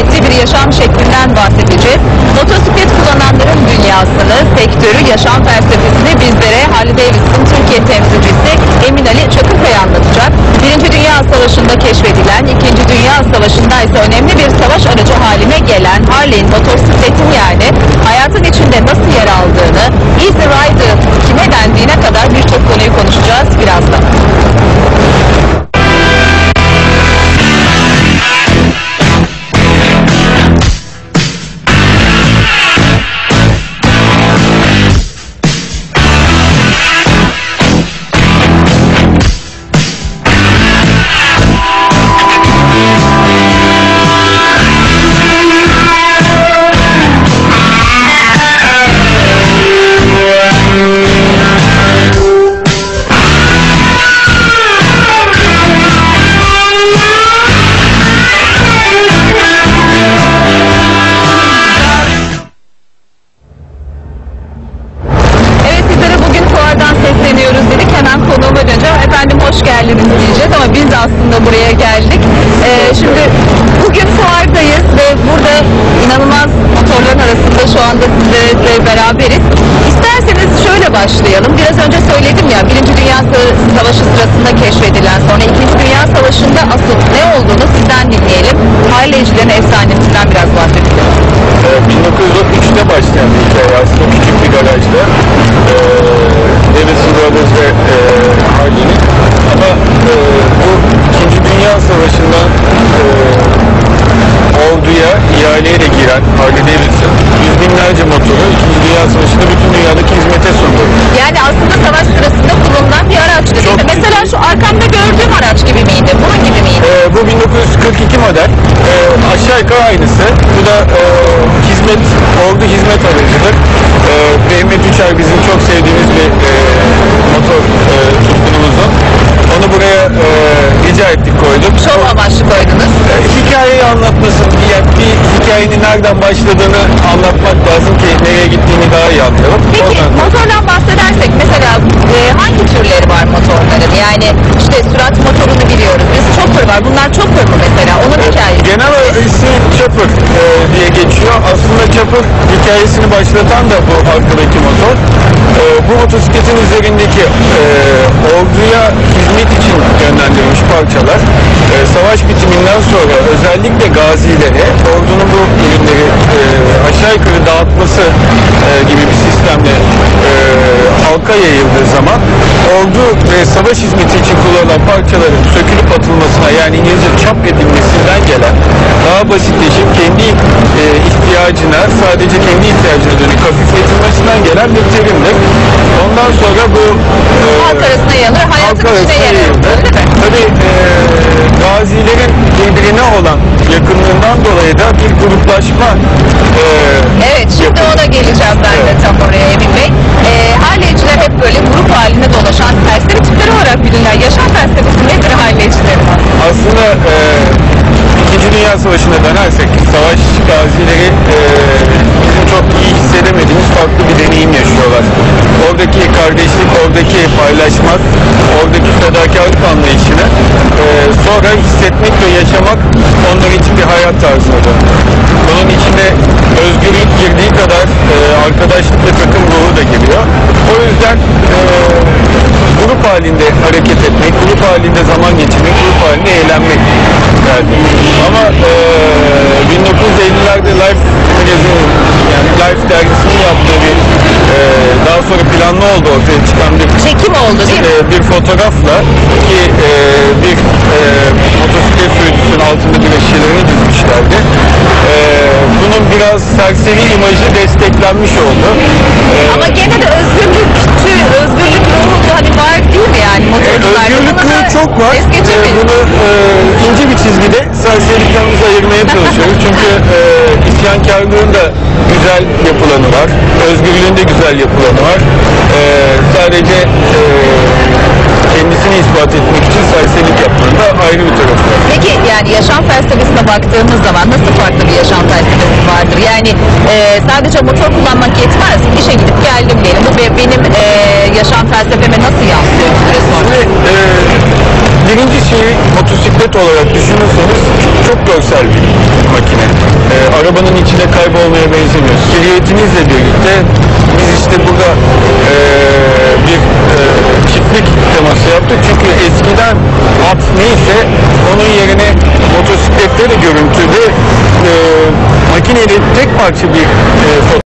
ettiği bir yaşam şeklinden bahsedeceğiz. Motosiklet kullananların dünyasını, sektörü, yaşam felsefesini bizlere Harley Davidson Türkiye temsilcisi Emin Ali Çakırkaya anlatacak. Birinci Dünya Savaşı'nda keşfedilen, İkinci Dünya Savaşı'nda ise önemli bir savaş aracı haline gelen Harley'in motosikletin yani hayatın içinde nasıl yer aldığını, Easy buraya geldik. Ee, şimdi bugün fuardayız ve burada inanılmaz motorların arasında şu anda sizlerle beraberiz. İsterseniz şöyle başlayalım. Biraz önce söyledim ya Birinci Dünya Sa- Savaşı sırasında keşfedilen sonra İkinci Dünya Savaşı'nda asıl ne olduğunu sizden dinleyelim. Harley'cilerin efsanesinden biraz bahsedelim. Ee, giren Harley Davidson yüz binlerce motoru 2. Dünya Savaşı'nda bütün dünyadaki hizmete sundu. Yani aslında savaş sırasında kullanılan bir araçtı değil Çok? Mesela şu arkamda gördüğüm araç gibi miydi? Bunun gibi miydi? Ee, bu 1942 model. Ee, aşağı yukarı aynısı. Bu da ee, hizmet, ordu hizmet aracıdır. Ee, Mehmet Üçer bizim çok sevdiğimiz bir ee, motor ee, tutkunumuzun. Onu buraya ee, rica ettik koyduk. Şov amaçlı koydunuz. Ee, hikayeyi anlatmasın diye bir hikayenin nereden başladığını anlatmak lazım ki nereye gittiğini daha iyi anlayalım. Peki Ondan motordan bahsedersek mesela e, hangi türleri var motorların? Yani işte sürat motorunu biliyoruz. Chopper var. Bunlar chopper mı mesela? Onun hikayesi. Genel ismi Chopper e, diye geçiyor. Aslında Chopper hikayesini başlatan da bu arkadaki motor. E, bu motosikletin üzerindeki e, orduya hizmet için yönlendirilmiş parçalar e, savaş bitiminden sonra özellikle gazilere ordunun bu ürünleri e, aşağı yukarı dağıtması e, gibi bir sistemle e, halka yayıldığı zaman ordu ve savaş hizmeti için kullanılan parçaların sökülüp atılmasına yani İngilizce çap edilmesinden gelen daha basitleşip kendi e, ihtiyacına sadece kendi ihtiyacına dönük hafifletilmesinden gelen bir terimdir. Ondan sonra bu e, Halk arasında yanır, hayatın içine yer alır. Tabii e, gazilerin birbirine olan yakınlığından dolayı da bir gruplaşma e, Evet şimdi ona geleceğim ben de tam oraya Emin Bey. E, hep böyle grup halinde dolaşan serseri tipler olarak bilinirler. Yaşam felsefesi nedir Harley'cilerin? aslında e, İkinci Dünya Savaşı'na dönersek savaş gazileri e, bizim çok iyi hissedemediğimiz farklı bir deneyim yaşıyorlar. Oradaki kardeşlik, oradaki paylaşmak, oradaki fedakarlık anlayışını e, sonra hissetmek ve yaşamak onlar için bir hayat tarzına döndü. Bunun içine özgürlük girdiği kadar e, arkadaşlık ve takım ruhu da giriyor. O yüzden e, grup halinde hareket etmek, grup halinde zaman geçirmek, grup halinde eğlenmek derdi. Ama eee 1950'lerde Life magazine yani Life dergisinin yaptığı bir eee, daha sonra planlı oldu ortaya çıkan bir Çekim oldu değil mi? eee, bir fotoğrafla ki eee, bir eee, motosiklet sürücüsünün altında güneşçilerini dizmişlerdi. Eee, bunun biraz serseri imajı desteklenmiş oldu. Eee, Ama gene de özgürlükçü, özgürlük ruhu hani var değil mi yani E, motorcularda? özgürlük Bunu da ruhu çok var. Es E, geçemeyiz. bunu e, biz ayırmaya çalışıyoruz. Çünkü e, isyankarlığın da güzel yapılanı var. Özgürlüğün de güzel yapılanı var. E, sadece e, kendisini ispat etmek için serserilik yapmanın da ayrı bir tarafı var. Peki yani yaşam felsefesine baktığımız zaman nasıl farklı bir yaşam felsefesi vardır? Yani e, sadece motor kullanmak yetmez. İşe gidip geldim diyelim. Bu be- benim e, yaşam felsefeme nasıl yansıyor? Şimdi e, birinci şeyi motosiklet olarak düşünürseniz kaybolmaya benzemiyor. Silüetimizle birlikte biz işte burada ee, bir ee, çiftlik teması yaptık. Çünkü eskiden at neyse onun yerine motosikletleri görüntülü ee, makineli tek parça bir ee,